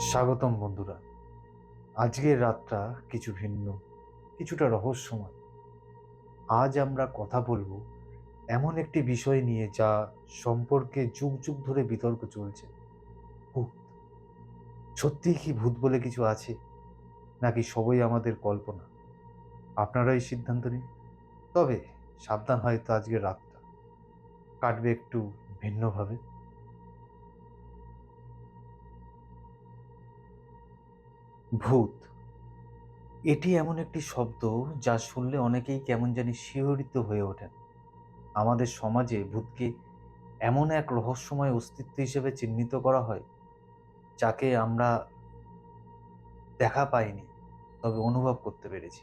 স্বাগতম বন্ধুরা। আজকের রাতটা কিছু ভিন্ন, কিছুটা রহস্যময়। আজ আমরা কথা বলব এমন একটি বিষয় নিয়ে যা সম্পর্কে যুগ যুগ ধরে বিতর্ক চলছে। ভূত। সত্যিই কি ভূত বলে কিছু আছে, নাকি সবই আমাদের কল্পনা? আপনারাই সিদ্ধান্ত নিন। তবে সাবধান হয়তো আজকের রাতটা। কাটবে একটু ভিন্নভাবে। ভূত। এটি এমন একটি শব্দ যা শুনলে অনেকেই কেমন জানি শিহরিত হয়ে ওঠেন। আমাদের সমাজে ভূতকে এমন এক রহস্যময় অস্তিত্ব হিসেবে চিহ্নিত করা হয়, যাকে আমরা দেখা পাইনি, তবে অনুভব করতে পেরেছি।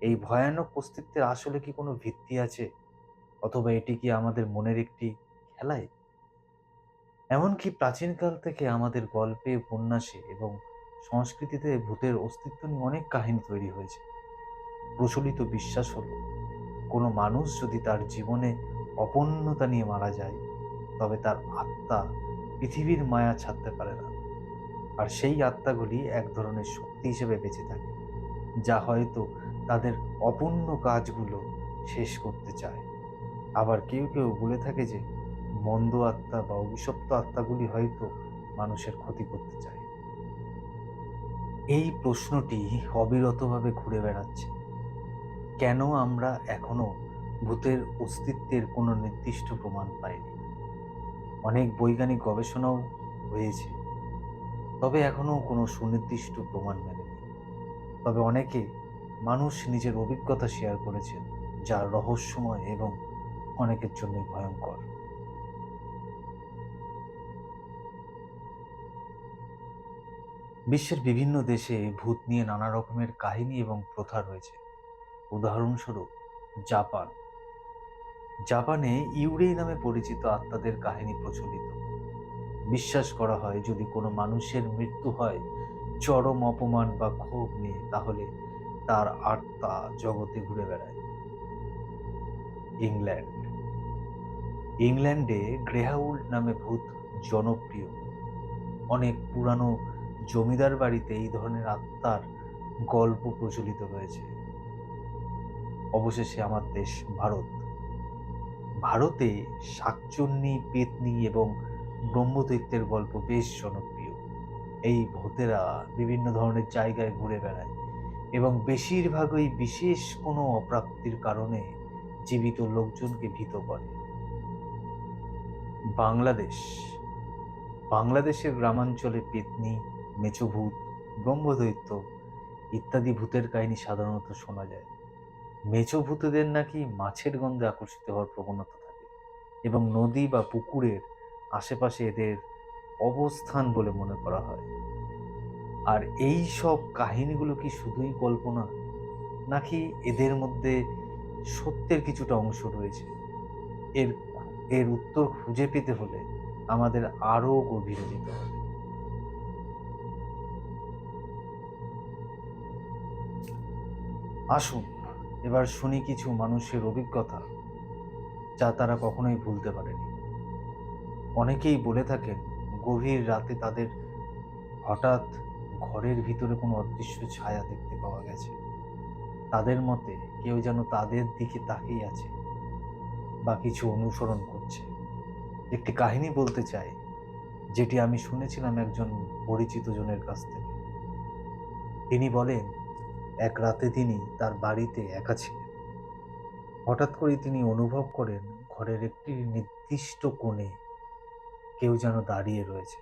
এই ভয়ানক অস্তিত্বের আসলে কি কোনো ভিত্তি আছে, অথবা এটি কি আমাদের মনের একটি খেলায়? এমনকি প্রাচীনকাল থেকে আমাদের গল্পে, উপন্যাসে এবং সংস্কৃতিতে ভূতের অস্তিত্ব নিয়ে অনেক কাহিনী তৈরি হয়েছে। প্রচলিত বিশ্বাস হলো, কোনো মানুষ যদি তার জীবনে অপন্নতা নিয়ে মারা যায়, তবে তার আত্মা পৃথিবীর মায়া ছাড়তে পারে না। আর সেই আত্মাগুলি এক ধরনের শক্তি হিসেবে বেঁচে থাকে, যা হয়তো তাদের অপূর্ণ কাজগুলো শেষ করতে চায়। আবার কেউ কেউ বলে থাকে যে, মন্দ আত্মা বা অভিশপ্ত আত্মাগুলি হয়তো মানুষের ক্ষতি করতে চায়। এই প্রশ্নটি অবিরতভাবে ঘুরে বেড়াচ্ছে। কেন আমরা এখনও ভূতের অস্তিত্বের কোনো নির্দিষ্ট প্রমাণ পাইনি? অনেক বৈজ্ঞানিক গবেষণাও হয়েছে। তবে এখনও কোনো সুনির্দিষ্ট প্রমাণ মেলেনি। তবে অনেকে মানুষ নিজের অভিজ্ঞতা শেয়ার করেছেন, যা রহস্যময় এবং অনেকের জন্যই ভয়ঙ্কর। বিশ্বের বিভিন্ন দেশে ভূত নিয়ে নানা রকমের কাহিনী এবং প্রথা রয়েছে। উদাহরণস্বরূপ, জাপান। জাপানে ইউরেই নামে পরিচিত আত্মাদের কাহিনী প্রচলিত। বিশ্বাস করা হয়, যদি কোনো মানুষের মৃত্যু হয় চরম অপমান বা ক্ষোভ নিয়ে, তাহলে তার আত্মা জগতে ঘুরে বেড়ায়। ইংল্যান্ড। ইংল্যান্ডে গ্রেহাউল্ড নামে ভূত জনপ্রিয়। অনেক পুরানো জমিদার বাড়িতে এই ধরনের আত্মার গল্প প্রচলিত রয়েছে অবশেষে আমার দেশ ভারত। ভারতে শাকচুন্নি, পেতনি এবং ব্রহ্মদৈত্যের গল্প বেশ জনপ্রিয়। এই ভূতেরা বিভিন্ন ধরনের জায়গায় ঘুরে বেড়ায় এবং বেশিরভাগই বিশেষ কোনো অপ্রাপ্তির কারণে জীবিত লোকজনকে ভীত করে। বাংলাদেশ। বাংলাদেশের গ্রামাঞ্চলে পেতনি মেচোভূত, ব্রহ্মদৈত্য ইত্যাদি ভূতের কাহিনী সাধারণত শোনা যায়। মেচো ভূতেদের নাকি মাছের গন্ধে আকর্ষিত হওয়ার প্রবণতা থাকে এবং নদী বা পুকুরের আশেপাশে এদের অবস্থান বলে মনে করা হয়। আর এই সব কাহিনীগুলো কি শুধুই কল্পনা নাকি এদের মধ্যে সত্যের কিছুটা অংশ রয়েছে? এর এর উত্তর খুঁজে পেতে হলে আমাদের আরও গভীরে যেতে হবে। আসুন, এবার শুনি কিছু মানুষের অভিজ্ঞতা, যা তারা কখনোই ভুলতে পারেনি। অনেকেই বলে থাকেন, গভীর রাতে তাদের হঠাৎ ঘরের ভিতরে কোনো অদৃশ্য ছায়া দেখতে পাওয়া গেছে। তাদের মতে কেউ যেন তাদের দিকে তাকিয়ে আছে বা কিছু অনুসরণ করছে। একটি কাহিনী বলতে চাই, যেটি আমি শুনেছিলাম একজন পরিচিত জনের কাছ থেকে। তিনি বলেন এক রাতে তিনি তার বাড়িতে একা ছিলেন। হঠাৎ করে তিনি অনুভব করেন ঘরের একটি নির্দিষ্ট কোণে কেউ যেন দাঁড়িয়ে রয়েছে।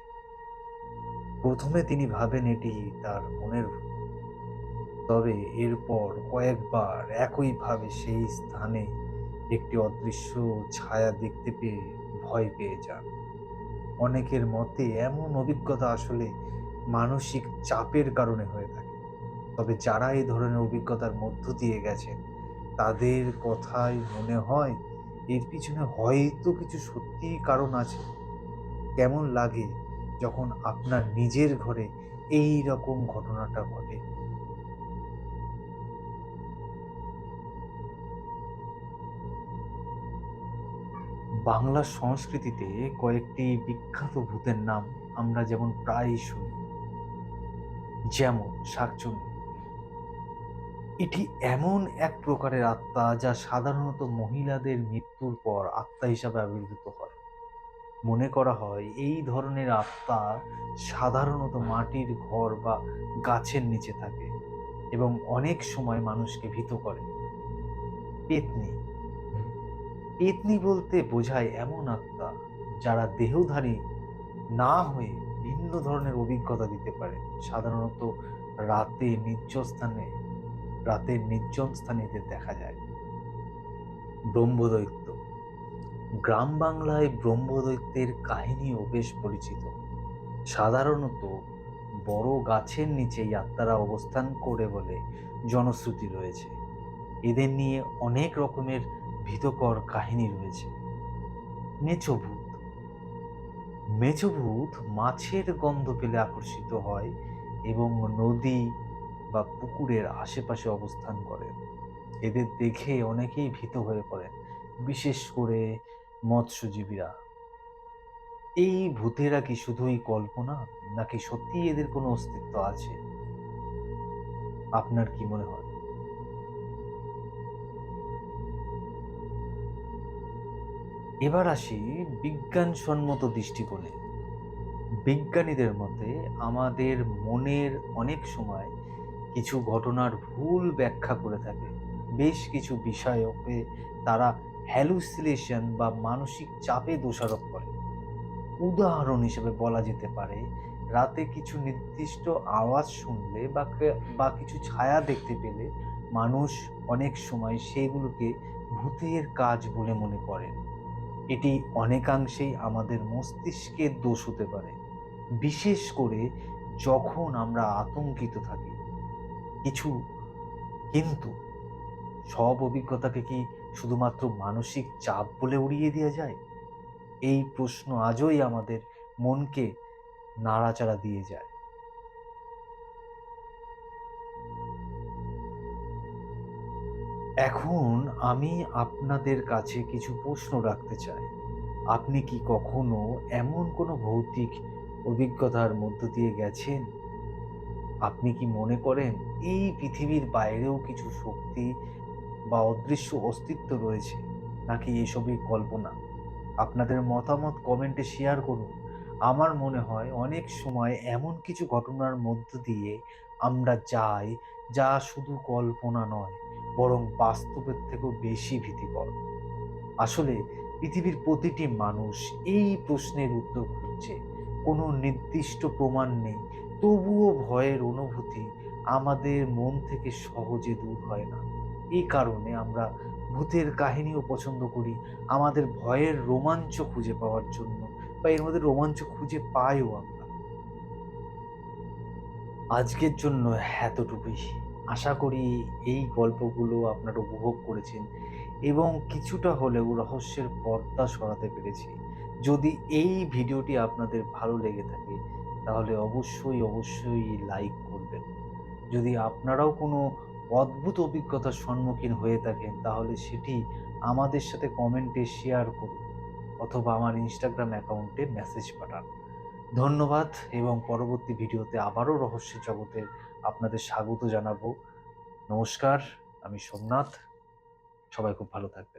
প্রথমে তিনি ভাবেন এটি তার মনের তবে এরপর কয়েকবার একইভাবে সেই স্থানে একটি অদৃশ্য ছায়া দেখতে পেয়ে ভয় পেয়ে যান। অনেকের মতে এমন অভিজ্ঞতা আসলে মানসিক চাপের কারণে হয়ে থাকে। তবে যারা এই ধরনের অভিজ্ঞতার মধ্য দিয়ে গেছেন, তাদের কথাই মনে হয় এর পিছনে হয়তো কিছু সত্যিই কারণ আছে। কেমন লাগে যখন আপনার নিজের ঘরে এই রকম ঘটনাটা ঘটে? বাংলা সংস্কৃতিতে কয়েকটি বিখ্যাত ভূতের নাম আমরা যেমন প্রায়ই শুনি, যেমন শাকচুন্নি। এটি এমন এক প্রকারের আত্মা যা সাধারণত মহিলাদের মৃত্যুর পর আত্মা হিসাবে আবির্ভূত হয়। মনে করা হয় এই ধরনের আত্মা সাধারণত মাটির ঘর বা গাছের নিচে থাকে এবং অনেক সময় মানুষকে ভীত করে। পেতনি। পেতনি বলতে বোঝায় এমন আত্মা যারা দেহধারী না হয়ে ভিন্ন ধরনের অভিজ্ঞতা দিতে পারে। সাধারণত রাতে নির্জন স্থানে রাতের নির্জন স্থানে এদের দেখা যায়। ব্রহ্মদৈত্য। গ্রাম বাংলায় ব্রহ্মদৈত্যের কাহিনীও বেশ পরিচিত। সাধারণত বড় গাছের নিচেই আত্মারা অবস্থান করে বলে জনশ্রুতি রয়েছে। এদের নিয়ে অনেক রকমের ভীতকর কাহিনী রয়েছে। মেচভূত মেচভূত মাছের গন্ধ পেলে আকর্ষিত হয় এবং নদী বা পুকুরের আশেপাশে অবস্থান করে এদের দেখে অনেকেই ভীত হয়ে পড়েন, বিশেষ করে মৎস্যজীবীরা। এই ভূতেরা কি শুধুই কল্পনা, নাকি সত্যি এদের কোনো অস্তিত্ব আছে? আপনার কি মনে হয়? এবার আসি বিজ্ঞানসম্মত দৃষ্টিকোণে। বিজ্ঞানীদের মতে আমাদের মনের অনেক সময় কিছু ঘটনার ভুল ব্যাখ্যা করে থাকে। বেশ কিছু বিষয়কে তারা হ্যালুসিলেশন বা মানসিক চাপে দোষারোপ করে। উদাহরণ হিসেবে বলা যেতে পারে, রাতে কিছু নির্দিষ্ট আওয়াজ শুনলে বা বা কিছু ছায়া দেখতে পেলে মানুষ অনেক সময় সেগুলোকে ভূতের কাজ বলে মনে করেন। এটি অনেকাংশেই আমাদের মস্তিষ্কের দোষ হতে পারে। বিশেষ করে যখন আমরা আতঙ্কিত থাকি। কিছু, কিন্তু সব অভিজ্ঞতাকে কি শুধুমাত্র মানসিক চাপ বলে উড়িয়ে দেওয়া যায়? এই প্রশ্ন আজই আমাদের মনকে নাড়াচাড়া দিয়ে যায়। এখন আমি আপনাদের কাছে কিছু প্রশ্ন রাখতে চাই। আপনি কি কখনো এমন কোনো ভৌতিক অভিজ্ঞতার মধ্য দিয়ে গেছেন? আপনি কি মনে করেন এই পৃথিবীর বাইরেও কিছু শক্তি বা অদৃশ্য অস্তিত্ব রয়েছে? নাকি এসবই কল্পনা? আপনাদের মতামত কমেন্টে শেয়ার করুন। আমার মনে হয় অনেক সময় এমন কিছু ঘটনার মধ্য দিয়ে আমরা যাই যা শুধু কল্পনা নয়, বরং বাস্তবের থেকেও বেশি ভীতিকর। আসলে পৃথিবীর প্রতিটি মানুষ এই প্রশ্নের উত্তর খুঁজছে। কোনো নির্দিষ্ট প্রমাণ নেই তবুও ভয়ের অনুভূতি আমাদের মন থেকে সহজে দূর হয় না। এই কারণে আমরা ভূতের কাহিনীও পছন্দ করি। আমাদের ভয়ের রোমাঞ্চ খুঁজে পাওয়ার জন্য বা এর মধ্যে রোমাঞ্চ খুঁজে পাইও আমরা। আজকের জন্য এতটুকুই। আশা করি এই গল্পগুলো আপনারা উপভোগ করেছেন এবং কিছুটা হলেও রহস্যের পর্দা সরাতে পেরেছি। যদি এই ভিডিওটি আপনাদের ভালো লেগে থাকে তাহলে অবশ্যই অবশ্যই লাইক করবেন। যদি আপনারাও কোনো অদ্ভুত অভিজ্ঞতার সম্মুখীন হয়ে থাকেন, তাহলে সেটি আমাদের সাথে কমেন্টে শেয়ার করুন অথবা আমার ইনস্টাগ্রাম অ্যাকাউন্টে মেসেজ পাঠান। ধন্যবাদ এবং পরবর্তী ভিডিওতে আবারও রহস্যের জগতের আপনাদের স্বাগত জানাব। নমস্কার, আমি সোমনাথ। সবাই খুব ভালো থাকবেন।